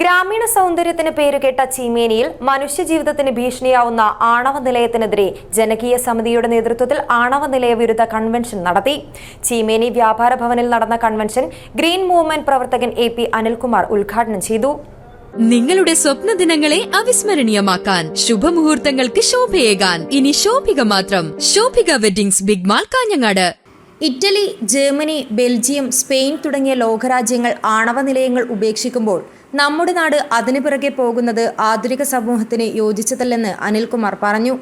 ഗ്രാമീണ സൗന്ദര്യത്തിന് പേരുകേട്ട ചീമേനിയിൽ മനുഷ്യജീവിതത്തിന് ഭീഷണിയാവുന്ന ആണവ നിലയത്തിനെതിരെ ജനകീയ സമിതിയുടെ നേതൃത്വത്തിൽ ആണവ നിലയ വിരുദ്ധ കൺവെൻഷൻ നടത്തി. ചീമേനി വ്യാപാര ഭവനിൽ നടന്ന കൺവെൻഷൻ ഗ്രീൻ മൂവ്മെന്റ് പ്രവർത്തകൻ എ പി അനിൽകുമാർ ഉദ്ഘാടനം ചെയ്തു. നിങ്ങളുടെ സ്വപ്ന ദിനങ്ങളെ അവിസ്മരണീയമാക്കാൻ ശുഭമുഹൂർത്തങ്ങൾക്ക് ശോഭയേകാൻ. ഇനി ശോഭിക മാത്രം. Shobhika weddings big mall Kanhangad. Italy Germany Belgium Spain തുടങ്ങിയ ലോകരാജ്യങ്ങൾ ആണവ നിലയങ്ങൾ ഉപേക്ഷിക്കുമ്പോൾ നമ്മുടെ നാട് അതിനു പിറകെ പോകുന്നത് ആധുനിക സമൂഹത്തിന് യോജിച്ചതല്ലെന്ന് അനിൽകുമാർ പറഞ്ഞു.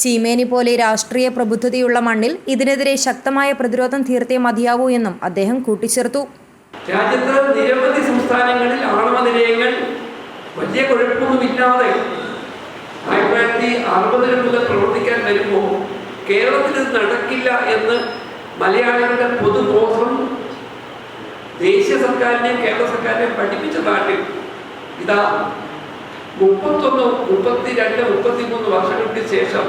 ചീമേനി പോലെ രാഷ്ട്രീയ പ്രബുദ്ധതയുള്ള മണ്ണിൽ ഇതിനെതിരെ ശക്തമായ പ്രതിരോധം തീർത്തേ മതിയാവൂ എന്നും അദ്ദേഹം കൂട്ടിച്ചേർത്തു. രാജ്യത്ത് നിരവധി സംസ്ഥാനങ്ങളിൽ ആണവ നിലയങ്ങൾ വലിയ കുഴപ്പമൊന്നുമില്ലാതെ ആയിരത്തി തൊള്ളായിരത്തി അറുപതിന് മുതൽ പ്രവർത്തിക്കാൻ വരുമ്പോൾ കേരളത്തിൽ നടക്കില്ല എന്ന് മലയാളികളുടെ പൊതുബോധം ദേശീയ സർക്കാരിനെയും കേരള സർക്കാരിനെയും പഠിപ്പിച്ച നാട്ടിൽ ഇതാ മുപ്പത്തൊന്ന് മുപ്പത്തിരണ്ട് മുപ്പത്തിമൂന്ന് വർഷങ്ങൾക്ക് ശേഷം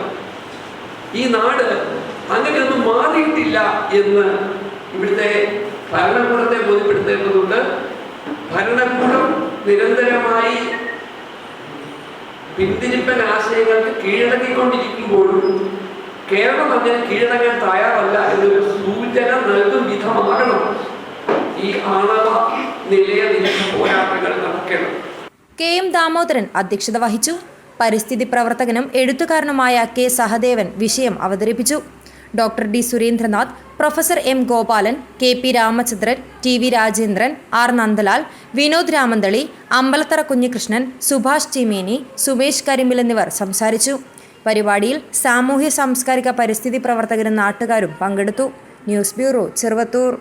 ഈ നാട് അങ്ങനെയൊന്നും മാറിയിട്ടില്ല എന്ന് ഇവിടുത്തെ ഭരണകൂടത്തെ ബോധ്യപ്പെടുത്തേണ്ടതുണ്ട്. ഭരണകൂടം നിരന്തരമായി പിന്തിരിപ്പൻ ആശയങ്ങൾക്ക് കീഴടങ്ങിക്കൊണ്ടിരിക്കുമ്പോഴും കേരളം അങ്ങനെ കീഴടങ്ങാൻ തയ്യാറല്ല എന്നൊരു സൂചന നൽകും വിധമാകണം ഈ ആണവ കെ എം ദാമോദരൻ അധ്യക്ഷത വഹിച്ചു. പരിസ്ഥിതി പ്രവർത്തകനും എഴുത്തുകാരനുമായ കെ സഹദേവൻ വിഷയം അവതരിപ്പിച്ചു. Doctor D Surendranath professor M Gopalan K P Ramachandran T V Rajendran R Nandalal Vinod Ramanthali Ambalathara Kunhikrishnan Subhash Cheemeni Sumesh Karimbil എന്നിവർ സംസാരിച്ചു. പരിപാടിയിൽ സാമൂഹ്യ സാംസ്കാരിക പരിസ്ഥിതി പ്രവർത്തകരും നാട്ടുകാരും പങ്കെടുത്തു. News bureau Cheruvathur.